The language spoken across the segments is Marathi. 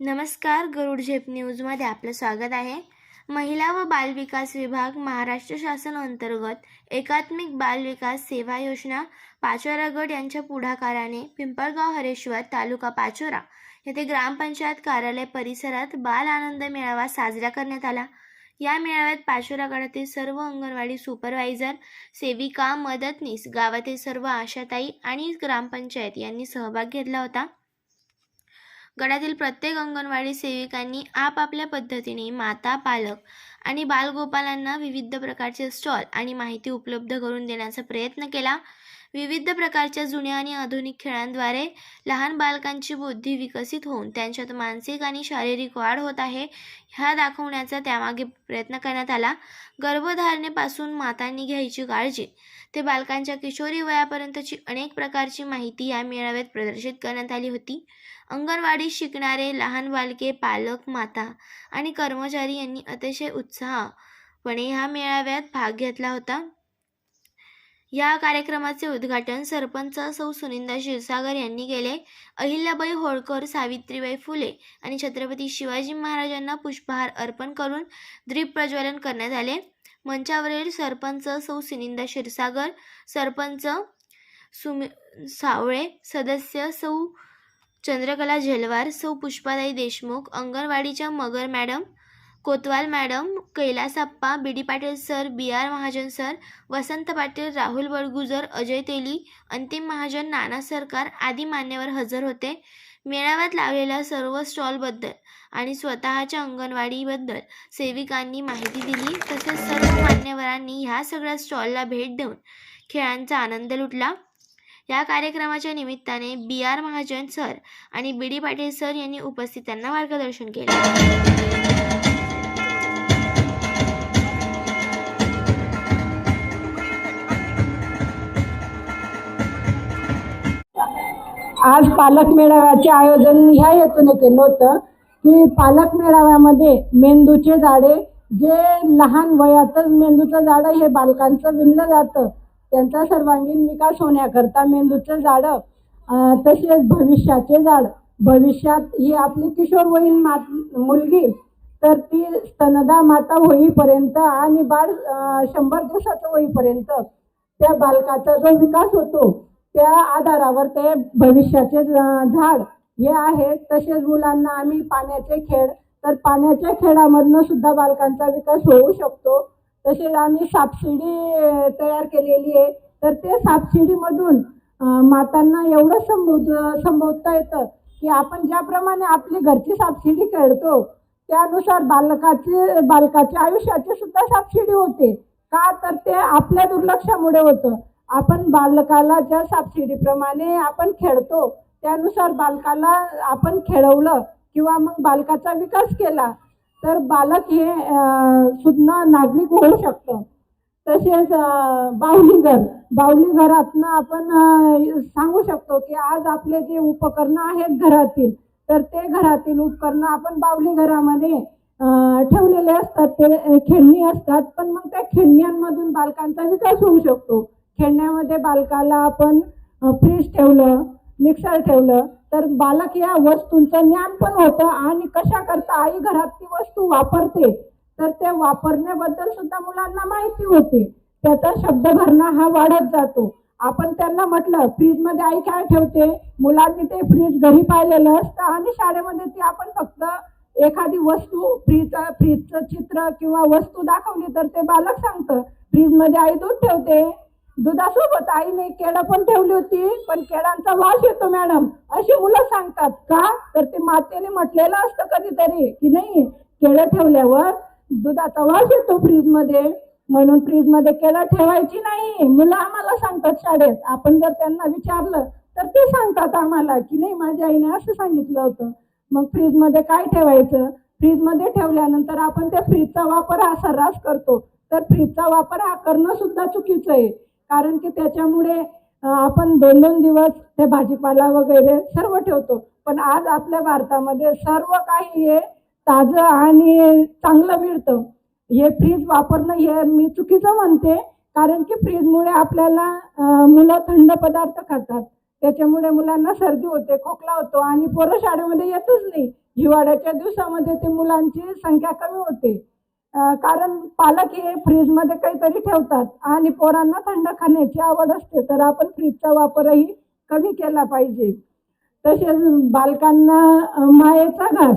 नमस्कार गरुड झेप न्यूजमध्ये आपलं स्वागत आहे. महिला व बालविकास विभाग महाराष्ट्र शासन अंतर्गत एकात्मिक बालविकास सेवा योजना पाचोरा गट यांच्या पुढाकाराने पिंपळगाव हरेश्वर तालुका पाचोरा येथे ग्रामपंचायत कार्यालय परिसरात बाल आनंद मेळावा साजरा करण्यात आला. या मेळाव्यात पाचोरा गटातील सर्व अंगणवाडी सुपरवायझर सेविका मदतनीस गावातील सर्व आशाताई आणि ग्रामपंचायत यांनी सहभाग घेतला होता. गडातील प्रत्येक अंगणवाडी सेविकांनी आपापल्या पद्धतीने माता पालक आणि बालगोपालांना विविध प्रकारचे स्टॉल आणि माहिती उपलब्ध करून देण्याचा प्रयत्न केला. विविध प्रकारच्या जुन्या आणि आधुनिक खेळांद्वारे लहान बालकांची बुद्धी विकसित होऊन त्यांच्यात मानसिक आणि शारीरिक वाढ होत आहे ह्या दाखवण्याचा त्यामागे प्रयत्न करण्यात आला. गर्भधारणेपासून मातांनी घ्यायची काळजी. ते बालकांच्या किशोरी वयापर्यंतची अनेक प्रकारची माहिती या मेळाव्यात प्रदर्शित करण्यात आली होती. अंगणवाडीत शिकणारे लहान बालके पालक माता आणि कर्मचारी यांनी अतिशय उत्साहपणे ह्या मेळाव्यात भाग घेतला होता. या कार्यक्रमाचे उद्घाटन सरपंच सौ सुनिंदा क्षीरसागर यांनी केले. अहिल्याबाई होळकर सावित्रीबाई फुले आणि छत्रपती शिवाजी महाराजांना पुष्पहार अर्पण करून द्वीप प्रज्वलन करण्यात आले. मंचावरील सरपंच सौ सुनिंदा क्षीरसागर सरपंच सुमि सावळे सदस्य सौ चंद्रकला झेलवार सौ पुष्पाताई देशमुख अंगणवाडीच्या Magar madam Kotwal madam Kailas Appa B D Patil sir B R Mahajan sir Vasant Patil Rahul Badgujar Ajay Teli Antim Mahajan Nana सरकार आदी मान्यवर हजर होते. मेळाव्यात लावलेल्या सर्व स्टॉलबद्दल आणि स्वतःच्या अंगणवाडीबद्दल सेविकांनी माहिती दिली तसेच सर्व मान्यवरांनी ह्या सगळ्या स्टॉलला भेट देऊन खेळांचा आनंद लुटला. या कार्यक्रमाच्या निमित्ताने बी आर महाजन सर आणि बी डी पाटील सर यांनी उपस्थितांना मार्गदर्शन केले. आज पालक मेळाव्याचे आयोजन ह्या हेतूने केलं होतं की पालक मेळाव्यामध्ये मेंदूचे झाडे जे लहान वयातच मेंदूचं झाडं हे बालकांचं विणलं जातं त्यांचा सर्वांगीण विकास होण्याकरता मेंदूचं झाडं तसेच भविष्याचे झाड. भविष्यात ही आपली किशोरवयीन मात मुलगी तर ती स्तनदा माता होईपर्यंत आणि बाळ शंभर दिवसाचं होईपर्यंत त्या बालकाचा जो विकास होतो त्या आधारावर ते भविष्याचे झाड हे आहे तसेच मुलांना आम्ही पाण्याचे खेळ तर पाण्याच्या खेळामधनं सुद्धा बालकांचा विकास होऊ शकतो. तसेच आम्ही सापशिडी तयार केलेली आहे. तर ते सापशिडीमधून मातांना एवढं संबोध संबोधता येतं की आपण ज्याप्रमाणे आपली घरची सापशिडी खेळतो त्यानुसार बालकाचे बालकाच्या आयुष्याची सुद्धा सापशिडी होते. का? तर ते आपल्या दुर्लक्षामुळे होतं. आपण बालकाला ज्या सापशिडीप्रमाणे आपण खेळतो त्यानुसार बालकाला आपण खेळवलं किंवा मग बालकाचा विकास केला तर बालक हे सुद्धा नागरिक होऊ शकतं. तसेच अं, बाहुलीघर बाहुली घरातनं आपण सांगू शकतो की आज आपले जे उपकरणं आहेत घरातील तर ते घरातील उपकरणं आपण बावली घरामध्ये ठेवलेले असतात ते खेळणी असतात पण मग त्या खेळण्यांमधून बालकांचा विकास होऊ शकतो. खेळण्यामध्ये बालकाला आपण फ्रीज ठेवलं मिक्सर ठेवलं तर बालक या वस्तूंचं ज्ञान पण होतं आणि कशा करता आई घरात ती वस्तू वापरते तर ते वापरण्याबद्दल सुद्धा मुलांना माहिती होते. त्याचा शब्द भरणा हा वाढत जातो. आपण त्यांना म्हटलं फ्रीजमध्ये आई काय ठेवते? मुलांनी ते फ्रीज घरी पाहिलेलं असतं आणि शाळेमध्ये ती आपण फक्त एखादी वस्तू फ्रीज फ्रीजचं चित्र किंवा वस्तू दाखवली तर ते बालक सांगतं फ्रीजमध्ये आई दूध ठेवते? दुधासोबत आईने केळं पण ठेवली होती पण केळांचा वास येतो मॅडम. अशी मुलं सांगतात का? तर ते मातेने म्हटलेलं असतं कधीतरी की नाही केळं ठेवल्यावर दुधाचा वास येतो फ्रीजमध्ये. म्हणून फ्रीजमध्ये केळं ठेवायची नाही. मुलं आम्हाला सांगतात शाळेत. आपण जर त्यांना विचारलं तर ते सांगतात आम्हाला की नाही माझ्या आईने असं सांगितलं होतं. मग फ्रीजमध्ये काय ठेवायचं? फ्रीजमध्ये ठेवल्यानंतर आपण त्या फ्रीजचा वापर हा सर्रास करतो. तर फ्रीजचा वापर हा करणं सुद्धा चुकीचं आहे. कारण की त्याच्यामुळे आपण दोन दोन दिवस ते भाजीपाला वगैरे सर्व ठेवतो. पण आज आपल्या भारतामध्ये सर्व काही हे ताजं आणि चांगलं मिळतं. हे फ्रीज वापरणं हे मी चुकीचं म्हणते. कारण की फ्रीजमुळे आपल्याला मुलं थंड पदार्थ खातात. त्याच्यामुळे मुलांना सर्दी होते खोकला होतो आणि पोरं शाळेमध्ये येतच नाही. हिवाळ्याच्या दिवसामध्ये ते मुलांची संख्या कमी होते. कारण पालक हे फ्रीजमध्ये काहीतरी ठेवतात आणि पोरांना थंड खाण्याची आवड असते तर आपण फ्रीजचा वापरही कमी केला पाहिजे. तसेच बालकांना मायेचा घास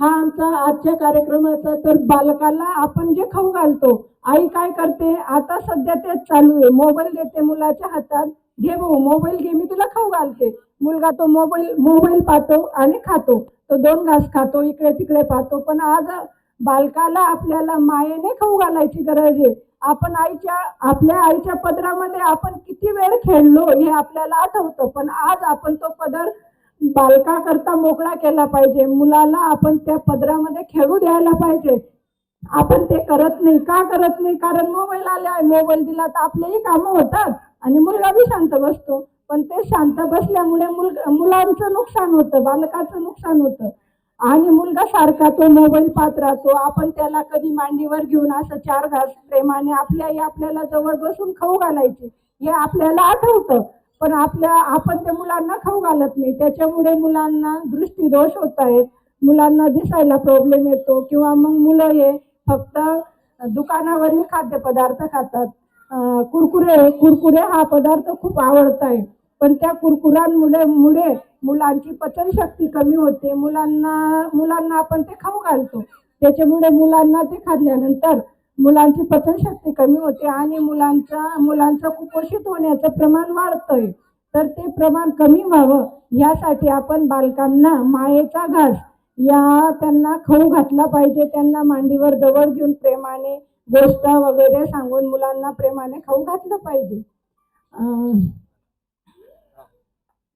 हा आमचा आजच्या कार्यक्रमाचा तर बालकाला आपण जे खाऊ घालतो आई काय करते आता सध्या तेच चालू आहे. मोबाईल देते मुलाच्या हातात घे भाऊ मोबाईल घे मी तुला खाऊ घालते. मुलगा तो मोबाईल मोबाईल पाहतो आणि खातो. तो दोन घास खातो इकडे तिकडे पाहतो. पण आज बालकाला आपल्याला मायेने खाऊ घालायची गरज आहे. आपण आईच्या आपल्या आईच्या पदरामध्ये आपण किती वेळ खेळलो हे आपल्याला आठवतं. पण आज आपण तो पदर बालकाकरता मोकळा केला पाहिजे. मुलाला आपण त्या पदरामध्ये खेळू द्यायला पाहिजे. आपण ते करत नाही. का करत नाही? कारण मोबाईल आले आहे मोबाईल दिला तर आपलेही कामं होतात आणि मुलगा बी शांत बसतो. पण ते शांत बसल्यामुळे मुल मुलांचं नुकसान होतं. बालकाचं नुकसान होतं. आणि मुलगा सारखा तो मोबाईल पाहत राहतो. आपण त्याला कधी मांडीवर घेऊन असं चार घास प्रेमाने आपल्या आई आपल्याला जवळ बसून खाऊ घालायची हे आपल्याला आठवतं. पण आपल्या आपण त्या मुलांना खाऊ घालत नाही. त्याच्यामुळे मुलांना दृष्टीदोष होत आहेत मुलांना दिसायला प्रॉब्लेम येतो किंवा मग मुलं हे फक्त दुकानावरील खाद्यपदार्थ खातात. कुरकुरे कुरकुरे हा पदार्थ खूप आवडत आहे पण त्या कुरकुरांमुळे मुळे मुलांची पचनशक्ती कमी होते. मुलांना मुलांना आपण ते खाऊ घालतो. त्याच्यामुळे मुलांना ते खाल्ल्यानंतर मुलांची पचनशक्ती कमी होते आणि मुलांचा मुलांचं कुपोषित होण्याचं प्रमाण वाढतंय. तर ते प्रमाण कमी व्हावं यासाठी आपण बालकांना मायेचा घास या त्यांना खाऊ घातला पाहिजे. त्यांना मांडीवर जवळ घेऊन प्रेमाने गोष्ट वगैरे सांगून मुलांना प्रेमाने खाऊ घातलं पाहिजे. अं,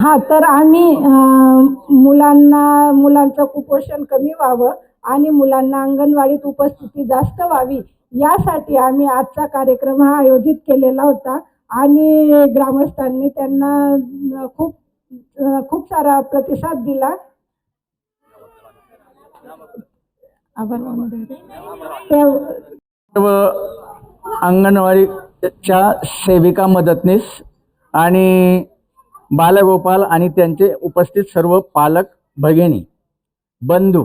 हा तर आम्ही मुलांना मुलांचं कुपोषण कमी व्हावं आणि मुलांना अंगणवाडीत उपस्थिती जास्त व्हावी यासाठी आम्ही आजचा कार्यक्रम हा आयोजित केलेला होता आणि ग्रामस्थांनी त्यांना खूप खूप सारा प्रतिसाद दिला. सर्व अंगणवाडीच्या सेविका मदतनीस आणि बालगोपाल आणि त्यांचे उपस्थित सर्व पालक भगिनी बंधू.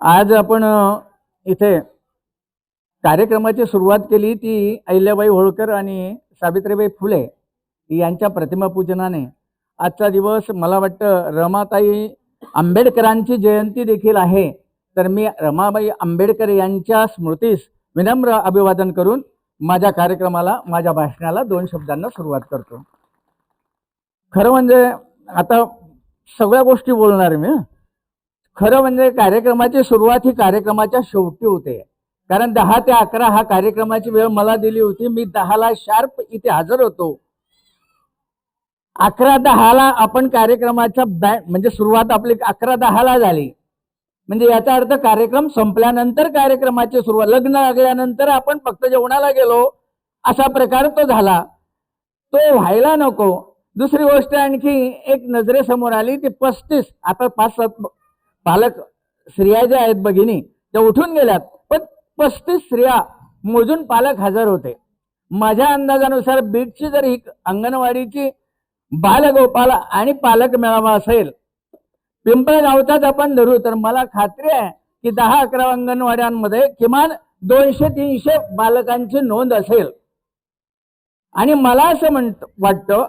आज आपण इथे कार्यक्रमाची सुरुवात केली ती अहिल्याबाई होळकर आणि सावित्रीबाई फुले यांच्या प्रतिमापूजनाने आजचा दिवस मला वाटतं रमाताई आंबेडकरांची जयंती देखील आहे. तर मी रमाबाई आंबेडकर यांच्या स्मृतीस विनम्र अभिवादन करून माझ्या कार्यक्रमाला माझ्या भाषणाला दोन शब्दांना सुरुवात करतो. खरं म्हणजे आता सगळ्या गोष्टी बोलणार मी खरं म्हणजे कार्यक्रमाची सुरुवात ही कार्यक्रमाच्या शेवटी होते. कारण दहा ते अकरा हा कार्यक्रमाची वेळ मला दिली होती. मी दहाला शार्प इथे हजर होतो. अकरा दहाला आपण कार्यक्रमाच्या बॅ म्हणजे सुरुवात आपली अकरा दहाला झाली. म्हणजे याचा अर्थ कार्यक्रम संपल्यानंतर कार्यक्रमाची सुरुवात लग्न लागल्यानंतर आपण फक्त जेवणाला गेलो असा प्रकार तो झाला. तो व्हायला नको. दुसरी गोष्ट आणखी एक नजरेसमोर आली ती पस्तीस. आता पाच सात पालक स्त्रिया ज्या आहेत भगिनी त्या उठून गेल्यात. पण पस्तीस स्त्रिया मोजून पालक हजर होते. माझ्या अंदाजानुसार बीडची जर ही अंगणवाडीची बालगोपाल आणि पालक मेळावा असेल पिंपळगावचाच आपण धरू तर मला खात्री आहे की दहा अकरा अंगणवाड्यांमध्ये किमान दोनशे तीनशे बालकांची नोंद असेल. आणि मला असं म्हणत वाटतं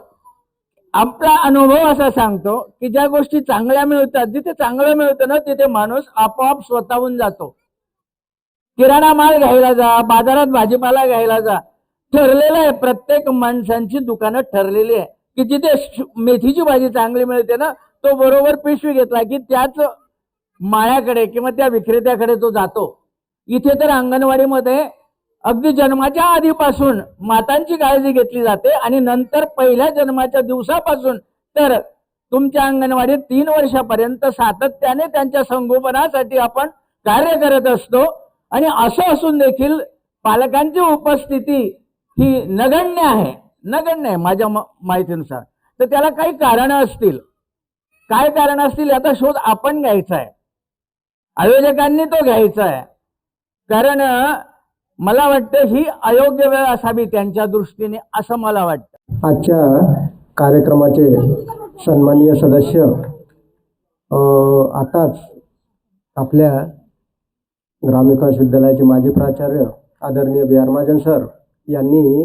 आपला अनुभव असा सांगतो की ज्या गोष्टी चांगल्या मिळतात जिथे चांगलं मिळतं ना तिथे माणूस आपोआप स्वतःहून जातो. किराणा माल घ्यायला जा बाजारात भाजीपाला घ्यायला जा. ठरलेलं आहे प्रत्येक माणसांची दुकानं ठरलेली आहे. की जिथे मेथीची भाजी चांगली मिळते ना तो बरोबर पिशवी घेतला की त्याच माळ्याकडे किंवा त्या विक्रेत्याकडे तो जातो. इथे तर अंगणवाडीमध्ये अगदी जन्माच्या आधीपासून मातांची काळजी घेतली जाते आणि नंतर पहिल्या जन्माच्या दिवसापासून तर तुमच्या अंगणवाडीत तीन वर्षापर्यंत सातत्याने त्यांच्या संगोपनासाठी आपण कार्य करत असतो. आणि असं असून देखील पालकांची उपस्थिती ही नगण्य आहे. नगण्य आहे माझ्या म- माहितीनुसार. तर त्याला काही कारणं असतील. काय कारण असतील याचा शोध आपण घ्यायचा आहे. आयोजकांनी तो घ्यायचा आहे. कारण मला वाटतं ही अयोग्य वेळ असावी त्यांच्या दृष्टीने असं मला वाटतं. आजच्या कार्यक्रमाचे सन्माननीय सदस्य आताच आपल्या ग्रामविकास विद्यालयाचे माजी प्राचार्य आदरणीय बी आर महाजन सर यांनी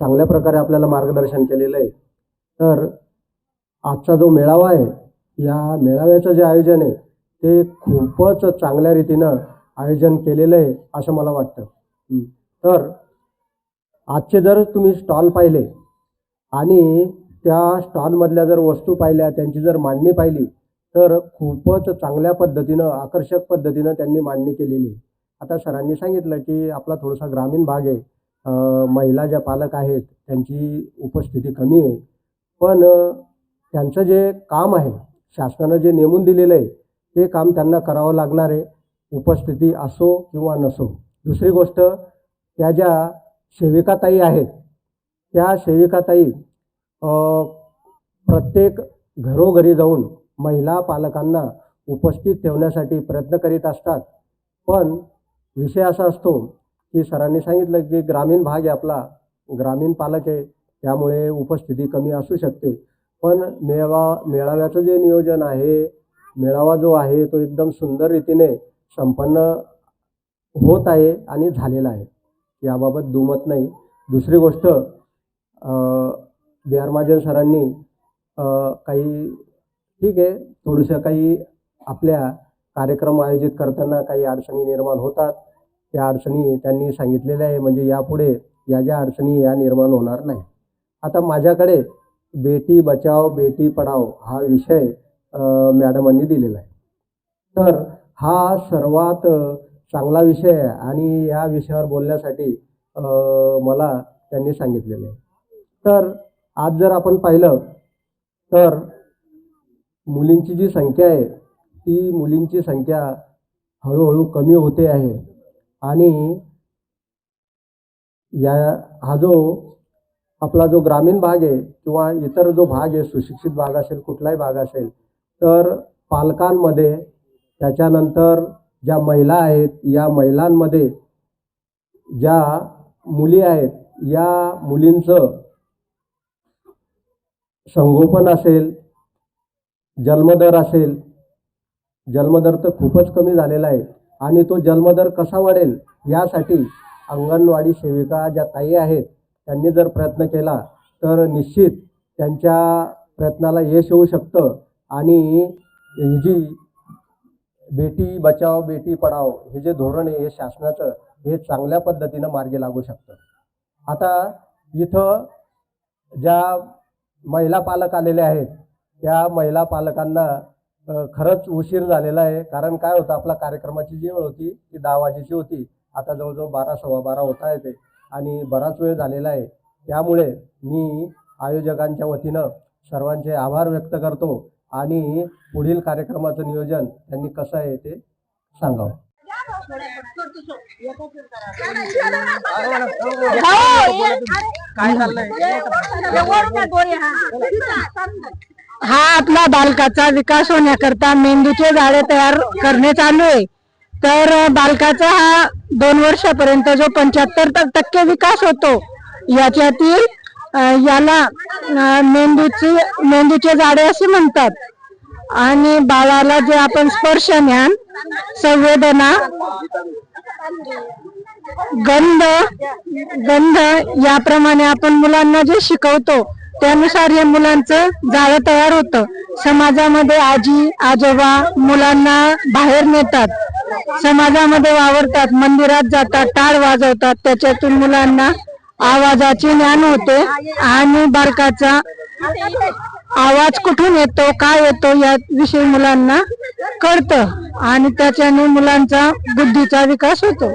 चांगल्या प्रकारे आपल्याला मार्गदर्शन केलेलं आहे. तर आजचा जो मेळावा आहे या मेळाव्याचं जे आयोजन आहे ते खूपच चांगल्या रीतीनं आयोजन केलेलं आहे असं मला वाटतं. तर आजचे जर तुम्ही स्टॉल पाहिले आणि त्या स्टॉलमधल्या जर वस्तू पाहिल्या त्यांची जर मांडणी पाहिली तर खूपच चांगल्या पद्धतीनं आकर्षक पद्धतीनं त्यांनी मांडणी केलेली. आता सरांनी सांगितलं की आपला थोडासा ग्रामीण भाग आहे. महिला ज्या पालक आहेत त्यांची उपस्थिती कमी आहे. पण त्यांचं जे काम आहे शासनानं जे नेमून दिलेलं आहे ते काम त्यांना करावं लागणार आहे. उपस्थिती असो किंवा नसो. दुसरी गोष्ट त्या ज्या सेविकाताई आहेत त्या सेविकाताई प्रत्येक घरोघरी जाऊन महिला पालकांना उपस्थित ठेवण्यासाठी प्रयत्न करीत असतात. पण विषय असा असतो की सरांनी सांगितलं की ग्रामीण भाग आहे आपला ग्रामीण पालक आहे त्यामुळे उपस्थिती कमी असू शकते. पण मेळावा मेळाव्याचं जे नियोजन आहे मेळावा जो आहे तो एकदम सुंदर रीतीने संपन्न होत आहे आणि झालेला आहे. याबाबत दुमत नाही. दुसरी गोष्ट बिहार आर महाजन सरांनी काही ठीक आहे थोडंसं काही आपल्या कार्यक्रम आयोजित करताना काही अडचणी निर्माण होतात. त्या अडचणी त्यांनी सांगितलेल्या आहे. म्हणजे यापुढे या ज्या अडचणी या निर्माण होणार नाही. आता माझ्याकडे बेटी बचाव बेटी पढाव हा विषय मॅडमांनी दिलेला आहे. तर हा सर्वात चांगला विषय आहे आणि या विषयावर बोलण्यासाठी मला त्यांनी सांगितलेलं आहे. तर आज जर आपण पाहिलं तर मुलींची जी संख्या आहे ती मुलींची संख्या हळूहळू कमी होते आहे. आणि या हा जो आपला जो ग्रामीण भाग आहे किंवा इतर जो भाग आहे सुशिक्षित भाग असेल कुठलाही भाग असेल तर पालकांमध्ये त्याच्यानंतर ज्या महिला आहेत या महिलांमध्ये ज्या मुली आहेत या मुलींचं संगोपन असेल जन्मदर असेल जन्मदर तर खूपच कमी झालेला आहे. आणि तो जन्मदर कसा वाढेल यासाठी अंगणवाडी सेविका ज्या ताई आहेत त्यांनी जर प्रयत्न केला तर निश्चित त्यांच्या प्रयत्नाला यश येऊ शकतं. आणि ही जी बेटी बचाव बेटी पढाव हे जे धोरण आहे हे शासनाचं हे चांगल्या पद्धतीनं मार्गी लागू शकतं. आता इथं ज्या महिला पालक आलेले आहेत त्या महिला पालकांना खरंच उशीर झालेला आहे. कारण काय होतं आपला कार्यक्रमाची जी वेळ होती ती दहा वाजेची होती. आता जवळजवळ बारा सव्वा बारा होता येते आणि बराच वेळ झालेला आहे. त्यामुळे मी आयोजकांच्या वतीनं सर्वांचे आभार व्यक्त करतो. आणि पुढील कार्यक्रमाचं नियोजन त्यांनी कसं आहे ते सांगावं. हा आपला बालकाचा विकास होण्याकरता मेंदूचे जाळे तयार करणे चालू आहे. तर बालकाचा हा दोन वर्षापर्यंत जो पंच्याहत्तर टक्के विकास होतो याच्यातील याला मेंदूची मेंदूचे जाडे असे म्हणतात. आणि बाळाला जे आपण स्पर्श ज्ञान संवेदना गंध गंध याप्रमाणे आपण मुलांना जे शिकवतो त्यानुसार हे मुलांचं जाळं तयार होतं. समाजामध्ये आजी आजोबा मुलांना बाहेर नेतात. समाजामध्ये वावरतात मंदिरात जातात टाळ वाजवतात त्याच्यातून मुलांना आवाजाचे ज्ञान होते आणि बालकाचा आवाज कुठून येतो काय येतो या विषयी मुलांना कळतं आणि त्याच्याने मुलांचा बुद्धीचा विकास होतो.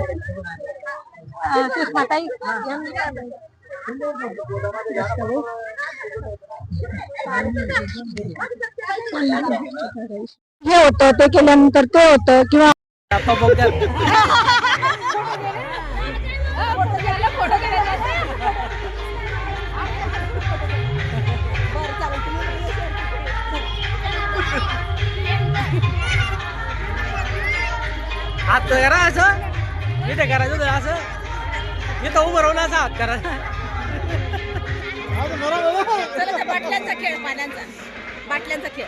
हे होतं ते केल्यानंतर ते होतं किंवा हात करा असं? इथे करायचं होतं असं? इथं उभं राहून असं हात करा. बाटल्यांचा खेळ पाण्याचा बाटल्यांचा खेळ.